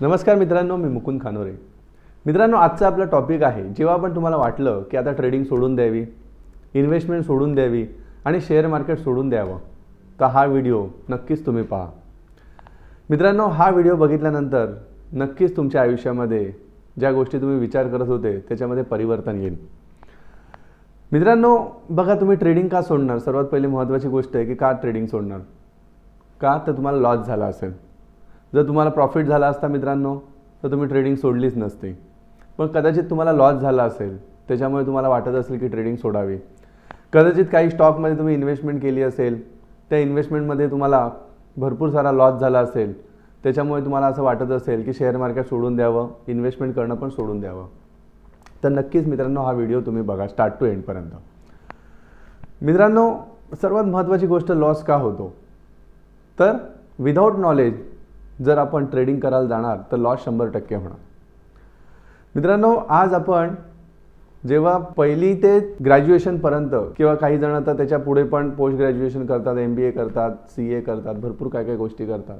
नमस्कार मित्रांनो मी मुकुंद खानोरे. मित्रांनो आजचा आपला टॉपिक आहे जेव्हा पण तुम्हाला वाटलं की आता ट्रेडिंग सोडून द्यावी इन्व्हेस्टमेंट सोडून द्यावी आणि शेअर मार्केट सोडून द्यावं तर हा व्हिडिओ नक्कीच तुम्ही पहा. मित्रांनो हा व्हिडिओ बघितल्यानंतर नक्कीच तुमच्या आयुष्यामध्ये ज्या गोष्टी तुम्ही विचार करत होते त्याच्यामध्ये परिवर्तन येईल. मित्रांनो बघा तुम्ही ट्रेडिंग का सोडणार? सर्वात पहिली महत्त्वाची गोष्ट आहे की का ट्रेडिंग सोडणार? का तर तुम्हाला लॉस झाला असेल. जर तुम्हाला प्रॉफिट झाला असता मित्रांनो तर तुम्ही ट्रेडिंग सोडलीच नसती. पण कदाचित तुम्हाला लॉस झाला असेल त्याच्यामुळे तुम्हाला वाटत असेल की ट्रेडिंग सोडावी. कदाचित काही स्टॉकमध्ये तुम्ही इन्व्हेस्टमेंट केली असेल त्या इन्व्हेस्टमेंटमध्ये तुम्हाला भरपूर सारा लॉस झाला असेल त्याच्यामुळे तुम्हाला असं वाटत असेल की शेअर मार्केट सोडून द्यावं इन्व्हेस्टमेंट करणं पण सोडून द्यावं. तर नक्कीच मित्रांनो हा व्हिडिओ तुम्ही बघा स्टार्ट टू एंडपर्यंत मित्रांनो सर्वात महत्त्वाची गोष्ट लॉस का होतो? तर विदाऊट नॉलेज जर आपण ट्रेडिंग करायला जाणार तर लॉस शंभर टक्के होणार. मित्रांनो आज आपण जेव्हा पहिली ते ग्रॅज्युएशनपर्यंत किंवा काही जण तर त्याच्या पुढे पण पोस्ट ग्रॅज्युएशन करतात एम बी ए करतात सी ए करतात भरपूर काय काय गोष्टी करतात.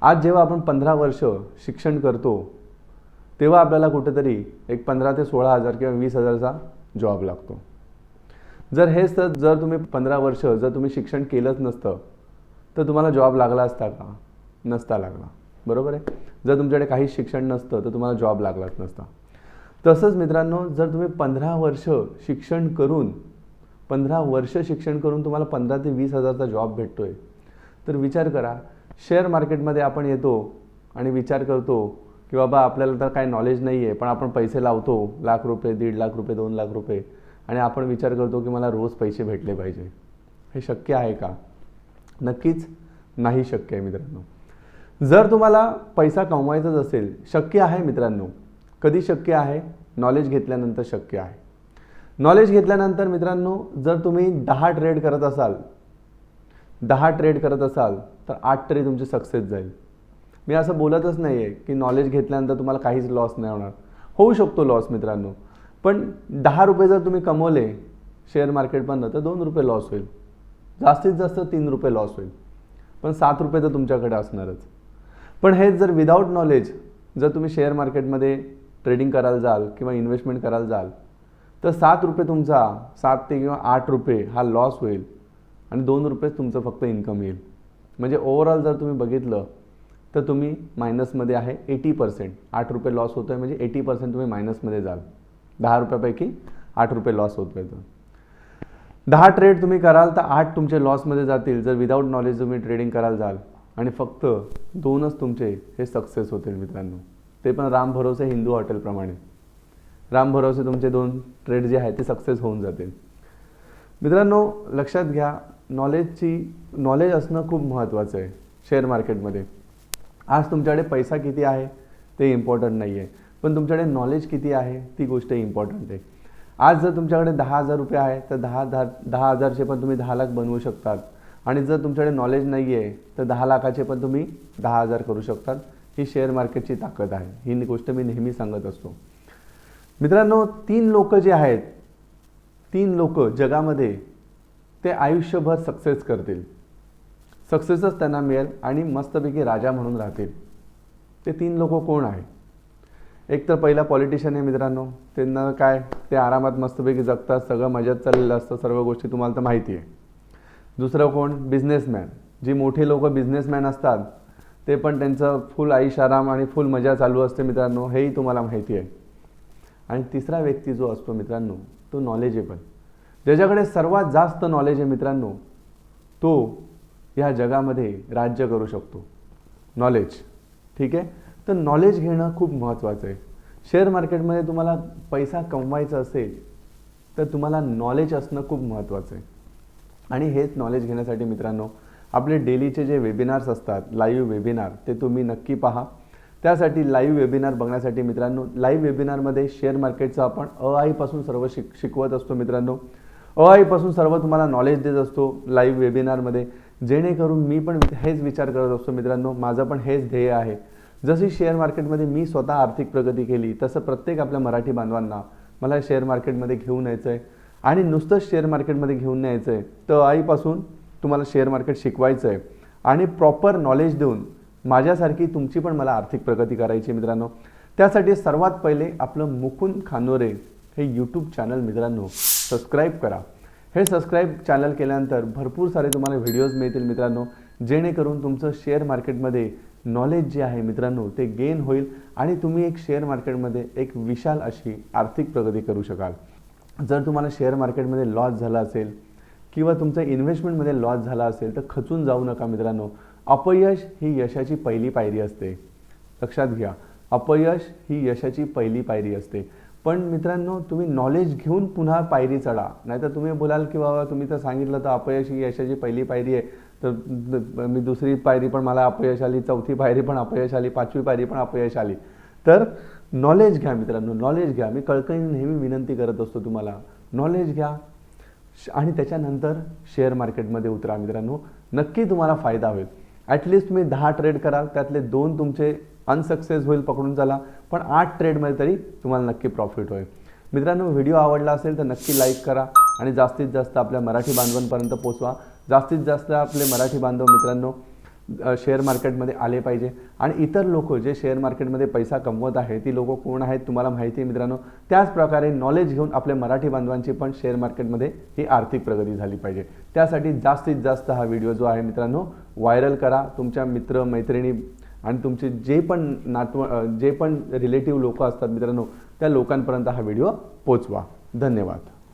आज जेव्हा आपण पंधरा वर्ष शिक्षण करतो तेव्हा आपल्याला कुठेतरी एक पंधरा ते सोळा हजार किंवा वीस हजारचा जॉब लागतो. जर हेच तर जर तुम्ही पंधरा वर्ष जर तुम्ही शिक्षण केलंच नसतं तर तुम्हाला जॉब लागला असता का? नसता लागला. बरोबर आहे? जर तुमच्याकडे काही शिक्षण नसतं तर तुम्हाला जॉब लागलाच नसता. तसंच मित्रांनो जर तुम्ही पंधरा वर्ष शिक्षण करून पंधरा वर्ष शिक्षण करून तुम्हाला पंधरा ते वीस हजारचा जॉब भेटतोय तर विचार करा. शेअर मार्केटमध्ये आपण येतो आणि विचार करतो की बाबा आपल्याला तर काही नॉलेज नाही आहे पण आपण पैसे लावतो लाख रुपये दीड लाख रुपये दोन लाख रुपये आणि आपण विचार करतो की मला रोज पैसे भेटले पाहिजे. हे शक्य आहे का? नक्कीच नाही शक्य आहे मित्रांनो. जर तुम्हाला पैसा कमवायचाच असेल शक्य आहे मित्रांनो? कधी शक्य आहे? नॉलेज घेतल्यानंतर शक्य आहे. नॉलेज घेतल्यानंतर मित्रांनो जर तुम्ही दहा ट्रेड करत असाल दहा ट्रेड करत असाल तर आठ तरी तुमची सक्सेस जाईल. मी असं बोलतच नाही आहे की नॉलेज घेतल्यानंतर तुम्हाला काहीच लॉस नाही होणार. होऊ शकतो लॉस मित्रांनो पण दहा रुपये जर तुम्ही कमवले शेअर मार्केटमधनं तर दोन रुपये लॉस होईल. जास्तीत जास्त तीन रुपये लॉस होईल. पण सात रुपये तर तुमच्याकडे असणारच. पण हे जर विदाऊट नॉलेज जर तुम्ही शेअर मार्केटमध्ये ट्रेडिंग करायला जाल किंवा इन्व्हेस्टमेंट करायला जाल तर सात रुपये तुमचा सात ते किंवा आठ रुपये हा लॉस होईल आणि दोन रुपयेच तुमचं फक्त इन्कम येईल. म्हणजे ओव्हरऑल जर तुम्ही बघितलं तर तुम्ही मायनसमध्ये आहे एटी पर्सेंट आठ रुपये लॉस होतो आहे म्हणजे एटी पर्सेंट तुम्ही मायनसमध्ये जाल. दहा रुपयापैकी आठ रुपये लॉस होतो आहे तर दहा ट्रेड तुम्ही कराल तर आठ तुमचे लॉसमध्ये जातील. जर विदाऊट नॉलेज तुम्ही ट्रेडिंग करायला जाल आणि फक्त दोनच तुमचे हे सक्सेस होतील मित्रांनो. ते पण राम भरोसे हिंदू हॉटेलप्रमाणे राम भरोसे तुमचे दोन ट्रेड जे आहेत ते सक्सेस होऊन जातील. मित्रांनो लक्षात घ्या नॉलेजची नॉलेज असणं खूप महत्त्वाचं आहे शेअर मार्केटमध्ये आज तुमच्याकडे पैसा किती आहे ते इम्पॉर्टंट नाही आहे पण तुमच्याकडे नॉलेज किती आहे ती गोष्ट इम्पॉर्टंट आहे. आज जर तुमच्याकडे दहा हजार रुपये आहे तर दहा दहा दहा हजारचे पण तुम्ही दहा लाख बनवू शकतात. आणि जर तुमच्याकडे नॉलेज नाही आहे तर दहा लाखाचे पण तुम्ही दहा हजार करू शकतात. ही शेअर मार्केटची ताकद आहे. ही गोष्ट मी नेहमी सांगत असतो. मित्रांनो तीन लोक जे आहेत तीन लोक जगामध्ये ते आयुष्यभर सक्सेस करतील. सक्सेसच त्यांना मिळेल आणि मस्तपैकी राजा म्हणून राहतील. ते तीन लोक कोण आहे एक तर पहिला पॉलिटिशियन आहे मित्रांनो. त्यांना काय? ते आरामात मस्तपैकी जगतात सगळं मजेत चाललेलं असतं सर्व गोष्टी तुम्हाला तर माहिती आहे. दुसरं कोण? बिझनेसमॅन जी मोठी लोक बिझनेसमॅन असतात ते पण त्यांचं फुल आईश आराम आणि फुल मजा चालू असते मित्रांनो. हेही तुम्हाला माहिती आहे. आणि तिसरा व्यक्ती जो असतो मित्रांनो तो नॉलेजेबल ज्याच्याकडे सर्वात जास्त नॉलेज आहे मित्रांनो तो ह्या जगामध्ये राज्य करू शकतो. नॉलेज ठीक आहे? तर नॉलेज घेणं खूप महत्त्वाचं आहे. शेअर मार्केटमध्ये तुम्हाला पैसा कमवायचा असेल तर तुम्हाला नॉलेज असणं खूप महत्त्वाचं आहे. आणि हेच नॉलेज घेण्यासाठी मित्रांनो आपले डेलीचे जे वेबिनार्स असतात लाईव्ह वेबिनार ते तुम्ही नक्की पहा. त्यासाठी लाईव्ह वेबिनार बघण्यासाठी मित्रांनो लाईव्ह वेबिनारमध्ये शेअर मार्केटचं आपण अ आईपासून सर्व शिक शिकवत असतो मित्रांनो. अ आईपासून सर्व तुम्हाला नॉलेज देत असतो लाईव्ह वेबिनारमध्ये जेणेकरून मी पण हेच विचार करत असतो मित्रांनो माझं पण हेच ध्येय आहे. जशी शेअर मार्केटमध्ये मी स्वतः आर्थिक प्रगती केली तसं प्रत्येक आपल्या मराठी बांधवांना मला शेअर मार्केटमध्ये घेऊन यायचं आहे आणि नुसतंच शेअर मार्केटमध्ये घेऊन न्यायचं यायचं आहे तर आईपासून तुम्हाला शेअर मार्केट शिकवायचं आहे आणि प्रॉपर नॉलेज देऊन माझ्यासारखी तुमची पण मला आर्थिक प्रगती करायची मित्रांनो. त्यासाठी सर्वात पहिले आपलं मुकुंद खानोरे हे यूट्यूब चॅनल मित्रांनो सबस्क्राईब करा. हे सबस्क्राईब चॅनल केल्यानंतर भरपूर सारे तुम्हाला व्हिडिओज मिळतील मित्रांनो जेणेकरून तुमचं शेअर मार्केटमध्ये नॉलेज जे आहे मित्रांनो ते गेन होईल आणि तुम्ही एक शेअर मार्केटमध्ये एक विशाल अशी आर्थिक प्रगती करू शकाल. जर तुम्हाला शेअर मार्केटमध्ये लॉस झाला असेल किंवा तुमच्या इन्व्हेस्टमेंटमध्ये लॉस झाला असेल तर खचून जाऊ नका मित्रांनो. अपयश ही यशाची पहिली पायरी असते. लक्षात घ्या. अपयश ही यशाची पहिली पायरी असते. पण मित्रांनो तुम्ही नॉलेज घेऊन पुन्हा पायरी चढा. नाहीतर तुम्ही बोलाल की बाबा तुम्ही तर सांगितलं तर अपयश ही यशाची पहिली पायरी आहे. तर मी दुसरी पायरी पण मला अपयश आली चौथी पायरी पण अपयश आली पाचवी पायरी पण अपयश आली. तर नॉलेज घ्या मित्रांनो नॉलेज घ्या. मी कळकळीने नेहमी विनंती करत असतो तुम्हाला. नॉलेज घ्या. श- आणि त्याच्यानंतर शेअर मार्केटमध्ये उतरा मित्रांनो. नक्की तुम्हाला फायदा होईल. ॲटलिस्ट तुम्ही दहा ट्रेड कराल त्यातले दोन तुमचे अनसक्सेस होईल पकडून चला. पण आठ ट्रेडमध्ये तरी तुम्हाला नक्की प्रॉफिट होईल. मित्रांनो व्हिडिओ आवडला असेल तर नक्की लाईक करा. आणि जास्तीत जास्त आपल्या मराठी बांधवांपर्यंत पोचवा. जास्तीत जास्त आपले मराठी बांधव मित्रांनो शेअर मार्केटमध्ये आले पाहिजे. आणि इतर लोक जे शेअर मार्केटमध्ये पैसा कमवत आहे ती लोक कोण आहेत तुम्हाला माहिती आहे मित्रांनो? त्याच प्रकारे नॉलेज घेऊन आपल्या मराठी बांधवांची पण शेअर मार्केटमध्ये ही आर्थिक प्रगती झाली पाहिजे. त्यासाठी जास्तीत जास्त हा व्हिडिओ जो आहे मित्रांनो व्हायरल करा. तुमच्या मित्र मैत्रिणी आणि तुमचे जे पण नातव जे पण रिलेटिव्ह लोक असतात मित्रांनो त्या लोकांपर्यंत हा व्हिडिओ पोचवा. धन्यवाद.